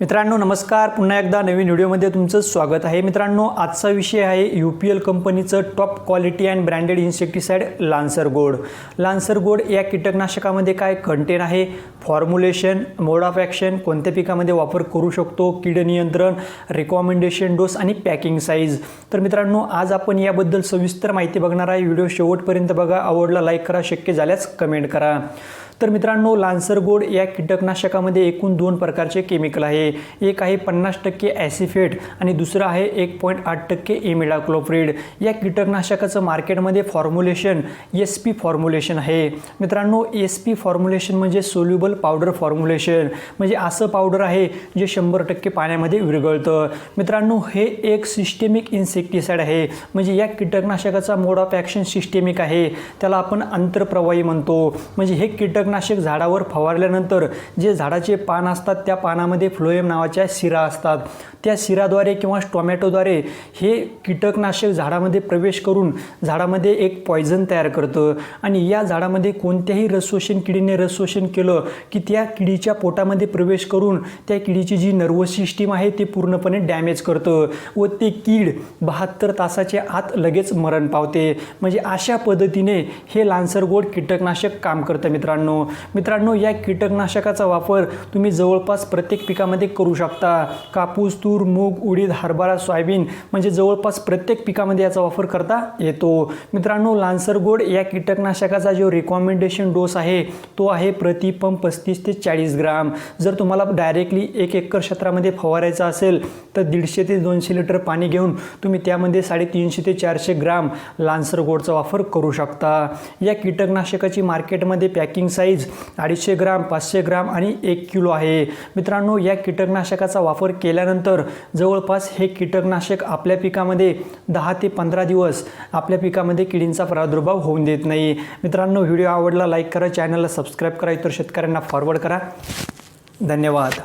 मित्रांनो नमस्कार. पुन्हा एकदा नवीन व्हिडिओमध्ये तुमचं स्वागत आहे. मित्रांनो आजचा विषय आहे यू पी एल कंपनीचं top quality and branded insecticide Lancer Gold Lancer Gold या कीटकनाशकामध्ये काय कंटेन आहे? फॉर्म्युलेशन मोड ऑफ ॲक्शन कोणत्या पिकामध्ये वापर करू शकतो? कीड नियंत्रण रिकॉमेंडेशन डोस आणि पॅकिंग साईज तर मित्रांनो आज आपण याबद्दल सविस्तर माहिती बघणार आहे. व्हिडिओ शेवटपर्यंत बघा. आवडला लाईक करा. शक्य झाल्यास कमेंट करा. तर मित्रांनो लान्सरगोड या कीटकनाशकामध्ये एकूण दोन प्रकारचे केमिकल आहे. एक आहे पन्नास टक्के ॲसिफेट आणि दुसरं आहे एक पॉईंट आठ टक्के एमिडाक्लोफ्रीड या कीटकनाशकाचं मार्केटमध्ये फॉर्म्युलेशन एस पी फॉर्म्युलेशन आहे. मित्रांनो एस पी फॉर्म्युलेशन म्हणजे सोल्युबल पावडर फॉर्म्युलेशन. म्हणजे असं पावडर आहे जे शंभर टक्के पाण्यामध्ये विरघळतं. मित्रांनो हे एक सिस्टेमिक इन्सेक्टिसाइड आहे. म्हणजे या कीटकनाशकाचा मोड ऑफ ॲक्शन सिस्टेमिक आहे. त्याला आपण आंतरप्रवाही म्हणतो. म्हणजे हे कीटक कीटकनाशक झाडावर फवारल्यानंतर जे झाडाचे पान असतात त्या पानामध्ये फ्लोएम नावाच्या शिरा असतात. त्या शिराद्वारे किंवा टोमॅटोद्वारे हे कीटकनाशक झाडामध्ये प्रवेश करून झाडामध्ये एक पॉयझन तयार करतं. आणि या झाडामध्ये कोणत्याही रसशोषण किडीने रसशोषण केलं की त्या किडीच्या पोटामध्ये प्रवेश करून त्या किडीची जी नर्वस सिस्टीम आहे ते पूर्णपणे डॅमेज करतं व ते कीड बहात्तर तासाच्या आत लगेच मरण पावते. म्हणजे अशा पद्धतीने हे लान्सर गोड कीटकनाशक काम करतं मित्रांनो. मित्रांनो या कीटकनाशकाचा वापर तुम्ही जवळपास प्रत्येक पिकामध्ये करू शकता. कापूस तूर मूग उडीद हरभरा सोयाबीन म्हणजे जवळपास प्रत्येक पिकामध्ये याचा वापर करता येतो. मित्रांनो लान्सर गोड या कीटकनाशकाचा जो रिकॉमेंडेशन डोस आहे तो आहे प्रतिपंप पस्तीस ते चाळीस ग्राम. जर तुम्हाला डायरेक्टली एक एकर क्षेत्रामध्ये फवारायचा असेल तर दीडशे ते दोनशे लिटर पाणी घेऊन तुम्ही त्यामध्ये साडेतीनशे ते चारशे ग्राम लान्सर गोडचा वापर करू शकता. या कीटकनाशकाची मार्केटमध्ये पॅकिंग साईज साईज अडीचशे ग्राम पाचशे ग्राम आणि एक किलो आहे. मित्रांनो या कीटकनाशकाचा वापर केल्यानंतर जवळपास हे कीटकनाशक आपल्या पिकामध्ये दहा ते पंधरा दिवस आपल्या पिकामध्ये किडींचा प्रादुर्भाव होऊन देत नाही. मित्रांनो व्हिडिओ आवडला लाईक करा चॅनलला सबस्क्राईब करा इतर शेतकऱ्यांना फॉरवर्ड करा. धन्यवाद.